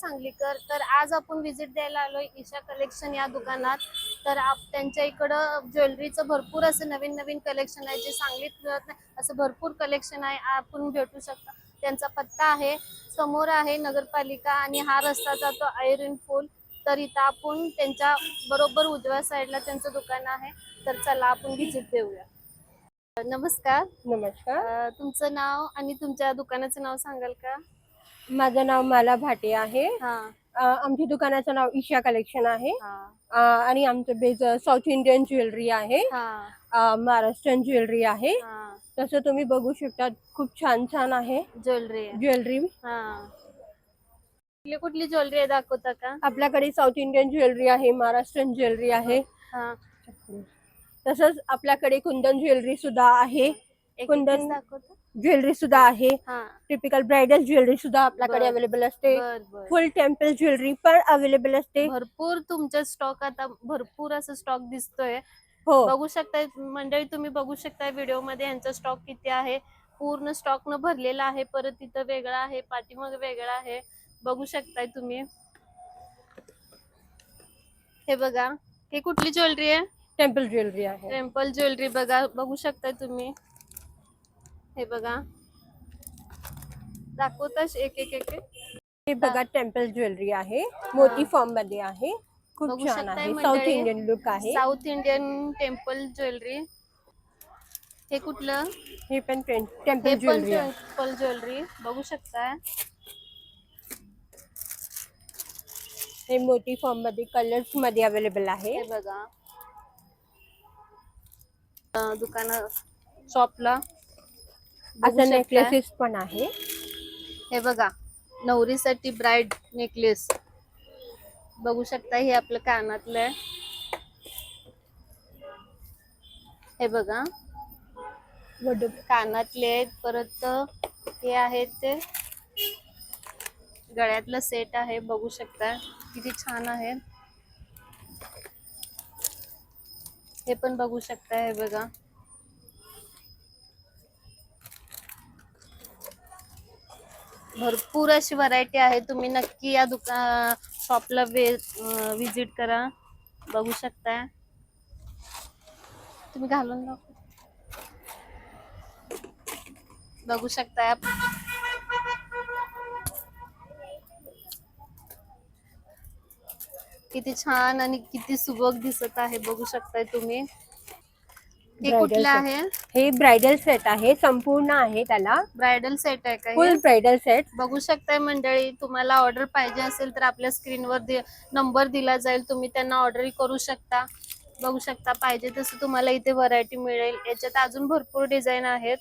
सांगलीकर तर आज आपण विजिट द्यायला आलोय ईशा कलेक्शन या दुकानात. तर आप- त्यांच्या इकडं ज्वेलरीचं भरपूर असं नवीन नवीन कलेक्शन आहे जे सांगलीत मिळत नाही. असं भरपूर कलेक्शन आहे. आपण भेटू शकता. त्यांचा पत्ता आहे. समोर आहे नगरपालिका आणि हा रस्ता जातो आयरन फुल तर इथं आपण त्यांच्या बरोबर उजव्या साईडला त्यांचं दुकान आहे. तर चला आपण व्हिजिट देऊया. नमस्कार. नमस्कार. तुमचं नाव आणि तुमच्या दुकानाचं नाव सांगाल का? माझं नाव माला भाटे आहे. हा. अ, आमच्या दुकानाचं नाव ईशा कलेक्शन आहे. हा. अ, आणि आमचं बेज साऊथ इंडियन ज्वेलरी आहे. हा. अ, महाराष्ट्रीयन ज्वेलरी आहे. हा. तसं तुम्ही बघू शकता खूप छान छान आहे. ज्वेलरी. आहे ज्वेलरी. हा. कुठली कुठली ज्वेलरी आहे दाखवता का? आपल्याकडे साऊथ इंडियन ज्वेलरी आहे महाराष्ट्रीयन ज्वेलरी आहे. हा. तसंच आपल्याकडे कुंदन ज्वेलरी सुद्धा आहे. कुंदन- दाखवता. ज्वेलरी सुद्धा आहे. हा. टिपिकल ब्रायडल ज्वेलरी सुद्धा आपल्याकडे बरं. अवेलेबल असते. बर बर. फुल टेम्पल ज्वेलरी पण अवेलेबल असते. भरपूर तुमच्या स्टॉक आता भरपूर असं स्टॉक दिसतोय. हो. बघू शकताय मंडळी तुम्ही बघू शकताय व्हिडिओमध्ये यांचा स्टॉक किती आहे. पूर्ण स्टॉक न भरलेला आहे परत तिथं वेगळा आहे पाठीमाग वेगळा आहे. बघू शकताय तुम्ही. हे बघा हे कुठली ज्वेलरी आहे? टेम्पल ज्वेलरी आहे. टेम्पल ज्वेलरी बघा बघू शकताय तुम्ही. हे बघा. दाखवताच एक एक एक. हे बघा टेम्पल ज्वेलरी आहे. मोती फॉर्ममध्ये आहे. खूप बघू छान शकताय आहे. मंडळी. साऊथ इंडियन लुक आहे. साऊथ इंडियन टेम्पल ज्वेलरी हे कुठलं? हे पण हे टेम्पल पण ज्वेलरी आहे. टेम्पल ज्वेलरी बघू शकताय. हे मोती फॉर्ममध्ये कलर्समध्ये अवेलेबल आहे. हे बघा. दुकाना शॉपला असं. नेकलेसेस पण आहे. हे बघा नवरीसाठी ब्राईड नेकलेस बघू शकता हे आपलं कानातलं आहे. हे बघा कानातले आहेत परत हे आहेत ते. गळ्यातलं सेट आहे बघू शकता. किती छान आहे. हे पण बघू शकता हे बघा. भरपूर अशी व्हरायटी आहे. तुम्ही नक्की या दुका शॉपला वे विजिट करा. बघू शकता तुम्ही घालून बघू शकताय आप- किती छान आणि किती सुबक दिसत आहे. बघू शकताय तुम्ही. हे कुठलं. आहे? हे ब्रायडल सेट आहे संपूर्ण आहे त्याला. ब्रायडल सेट आहे का हे? फुल ब्रायडल सेट बघू शकताय मंडळी तुम्हाला ऑर्डर पाहिजे असेल तर आपल्या स्क्रीनवर नंबर दिला जाईल तुम्ही त्यांना ऑर्डर करू शकता. बघू शकता पाहिजे तसं तुम्हाला इथे व्हरायटी मिळेल. याच्यात अजून भरपूर डिझाईन आहेत.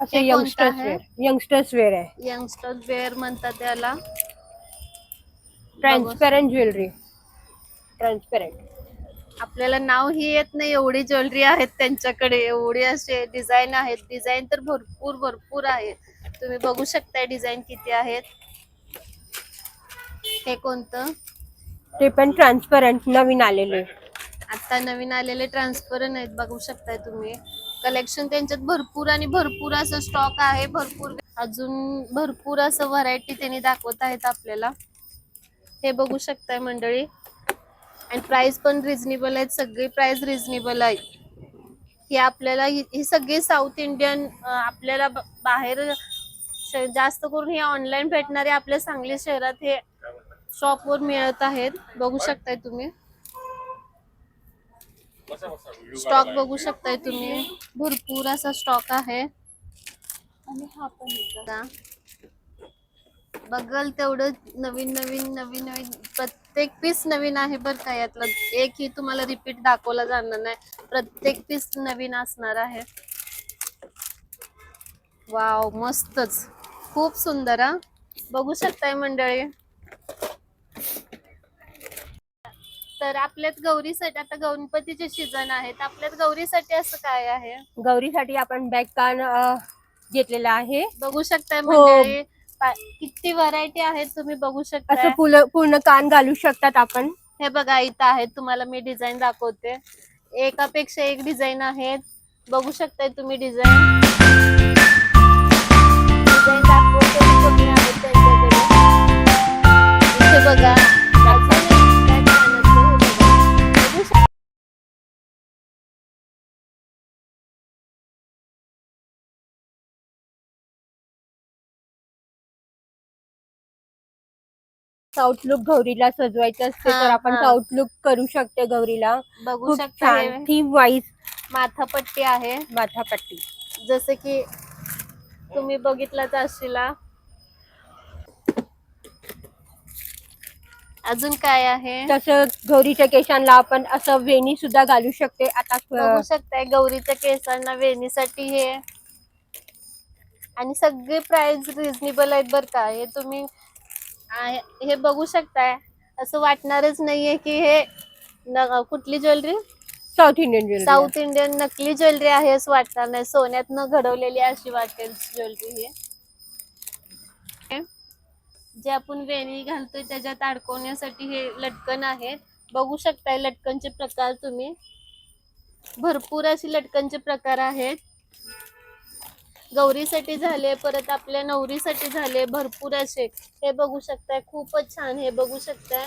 असे हे कोणतं यंगस्टर्स आहे? वेअर यंगस्टर्स वेअर आहे. यंगस्टर वेअर म्हणतात त्याला ट्रान्सपेरंट ज्वेलरी ट्रान्सपेरंट आपल्याला नाव ही येत नाही एवढी ज्वेलरी आहेत त्यांच्याकडे एवढे असे डिझाईन आहेत. डिझाईन तर भरपूर भरपूर आहेत. तुम्ही बघू शकताय डिझाईन किती आहेत. हे कोणतं? ते पण ट्रान्सपरंट नवीन आलेले. आता नवीन आलेले ट्रान्सपरंट आहेत बघू शकताय तुम्ही. कलेक्शन त्यांच्यात भरपूर आणि भरपूर असं स्टॉक आहे भरपूर. अजून भरपूर असं व्हरायटी त्यांनी दाखवत आहेत आपल्याला. हे बघू शकताय मंडळी. आणि प्राइस पण रिजनेबल आहेत. सगळी प्राइस रिजनेबल आहे. हे आपल्याला ही सगळी साऊथ इंडियन आपल्याला बाहेर जास्त करून हे ऑनलाईन भेटणारे आपल्या सांगली शहरात हे शॉपवर मिळत आहेत. बघू शकताय तुम्ही. स्टॉक बघू शकताय तुम्ही. भरपूर असा स्टॉक आहे. आणि हा पण बघल तेवढं नवीन नवीन नवीन नवीन. प्रत्येक पीस नवीन आहे बरं का यातलं. एकही तुम्हाला रिपीट दाखवला जाणार नाही. प्रत्येक पीस नवीन असणार आहे. वाव मस्तच. खूप सुंदर हा. बघू शकताय मंडळी. तर आपल्यात गौरीसाठी आता गणपतीचे सीझन आहेत. आपल्यात गौरीसाठी असं काय आहे? गौरीसाठी आपण बॅक कान घेतलेला आहे. बघू शकताय हो. मंडळी. किती व्हरायटी आहेत तुम्ही बघू शकता असं पुल- पूर्ण कान घालू शकतात आपण. हे बघा इथं आहेत. तुम्हाला मी डिझाईन दाखवते. एकापेक्षा एक डिझाईन आहेत. बघू शकताय तुम्ही डिझाईन डिझाईन दाखवते. बघा. लुक गौरीला सजवायचं असते हा, तर आपण हा. साऊथ लुक करू शकते गौरीला. बघू खूप शकता छान हे. थीम वाईज माथापट्टी आहे. माथापट्टी. जसं की तुम्ही बघितलाच असशीला. अजून काय आहे? तसं गौरीच्या केशांना आपण असं वेणी सुद्धा घालू शकते. आता बघू अं, शकताय गौरीच्या केसांना वेणीसाठी हे. आणि सगळे प्राइस रिझनेबल आहेत बर का. हे तुम्ही आहे- हे बघू शकताय. असं वाटणारच नाहीये की हे न- कुठली jewellery? South Indian jewellery south Indian नकली ज्वेलरी आहे असं वाटणार नाही. सोन्यातनं घडवलेली अशी वाटेल ज्वेलरी ही. हे. जे आपण वेणी घालतोय त्याच्यात अडकवण्यासाठी हे लटकन आहे बघू शकताय लटकनचे प्रकार तुम्ही. भरपूर अशी लटकनचे प्रकार आहेत. गौरीसाठी झाले परत आपल्या नवरीसाठी झाले भरपूर असे. हे बघू शकताय खूपच छान हे बघू शकताय.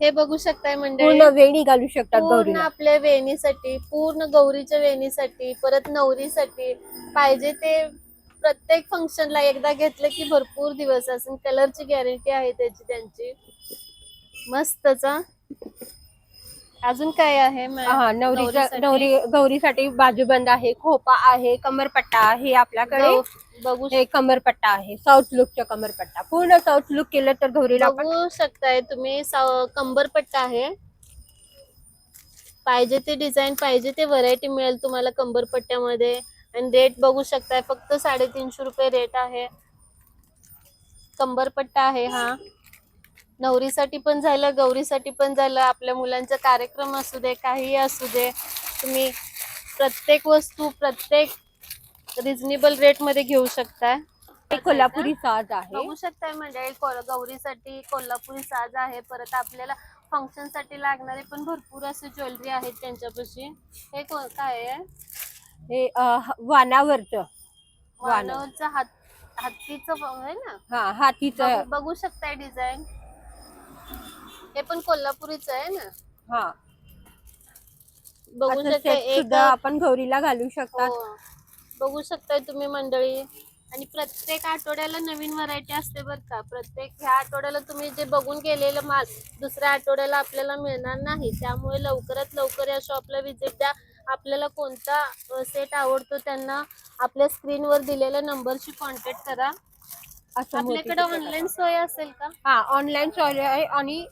हे बघू शकताय मंडळी पूर्ण वेणी घालू शकतात पूर्ण गौरीला आपल्या वेणीसाठी पूर्ण गौरीच्या वेणीसाठी परत नवरीसाठी पाहिजे ते प्रत्येक फंक्शनला एकदा घेतलं की भरपूर दिवस असेल कलरची गॅरंटी आहे त्याची त्यांची मस्तच हा. अजून काय आहे मॅम? हा नवरीच्या नवरीसाठी? नवरी गौरीसाठी बाजूबंद आहे खोपा आहे कमरपट्टा आहे आपल्याकडे गौ- बघू हे कमरपट्टा आहे साऊथ लुकचा कमरपट्टा. पूर्ण साऊथ लुक केलं तर गौरीला आपण बघू शकताय तुम्ही साव- कंबरपट्टा आहे. पाहिजे ते डिझाईन पाहिजे ते व्हरायटी मिळेल तुम्हाला कंबरपट्ट्यामध्ये. आणि रेट बघू शकताय फक्त साडेतीनशे रुपये रेट आहे. कंबरपट्टा आहे हा. नवरीसाठी पण झालं गौरीसाठी पण झालं. आपल्या मुलांचा कार्यक्रम असू दे काही असू दे. तुम्ही प्रत्येक वस्तू प्रत्येक रिझनेबल रेटमध्ये घेऊ शकताय हे कोल्हापुरी साज आहे. बघू शकताय कोल- गौरीसाठी कोल्हापुरी साज आहे. परत आपल्याला फंक्शनसाठी लागणारे पण भरपूर असे ज्वेलरी आहेत त्यांच्यापाशी. हे काय आहे? हे वानावरचं. वाण. वानरचं हात हत्तीचं फ- आहे ना? हा हातीचं. बघू- शकताय डिझाईन हे पण कोल्हापुरीच आहे ना? हा. बघू सुद्धा आपण गौरीला घालू शकतात. हो. बघू शकताय तुम्ही मंडळी. आणि प्रत्येक आठवड्याला नवीन व्हरायटी असते बरं का. प्रत्येक ह्या आठवड्याला तुम्ही जे बघून गेलेलं माल दुसऱ्या आठवड्याला आपल्याला मिळणार नाही. त्यामुळे लवकरात लवकर या शॉपला व्हिजिट द्या. आपल्याला कोणता सेट आवडतो त्यांना आपल्या स्क्रीनवर दिलेल्या नंबरशी कॉन्टॅक्ट करा. आपल्याकडे. ऑनलाईन सोय असेल का? हा ऑनलाईन सॉरी आहे आणि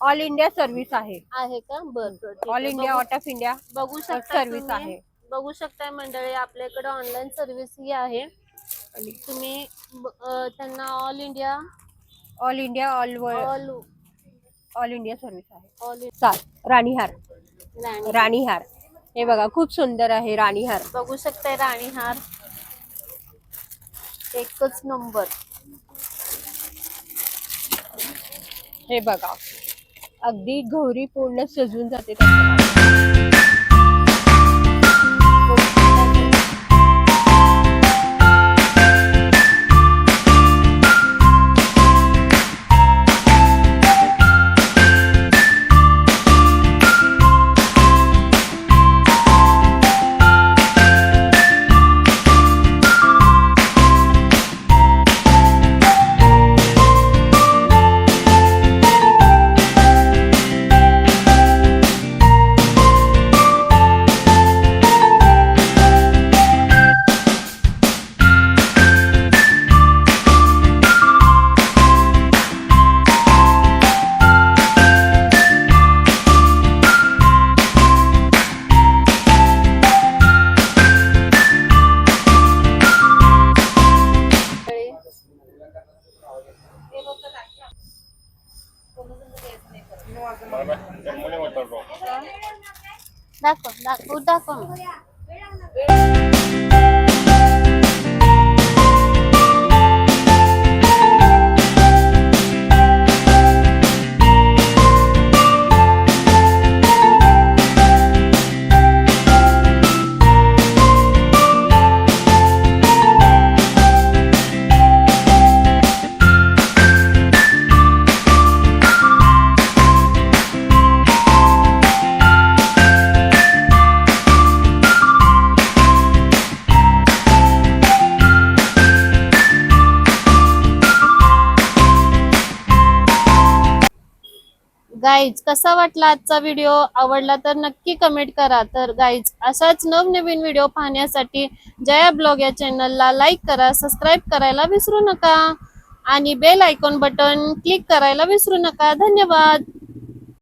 ऑल इंडिया सर्व्हिस आहे. आहे का? बरं all. India out of India बघू शकता सर्व्हिस. आहे. बघू शकताय मंडळी आपल्याकडे ऑनलाईन सर्व्हिस ही आहे. आणि तुम्ही ब- अं, त्यांना all India all India all all all India service आहे. ऑल चाल राणीहार. राणी राणीहार. हे बघा खूप सुंदर आहे राणीहार. बघू शकताय राणी हार एकच नंबर हे बघा. अगदी गौरी पूर्ण सजून जाते त्याच्यामध्ये. दाखव दाखव दाखव. गाईज कसा वाटला आजचा व्हिडिओ आवडला तर नक्की कमेंट करा. तर गाईज असाच नवनवीन व्हिडिओ पाहण्यासाठी जया ब्लॉग या चॅनलला लाईक करा सबस्क्राईब करायला विसरू नका. आणि बेल आयकॉन बटन क्लिक करायला विसरू नका. धन्यवाद.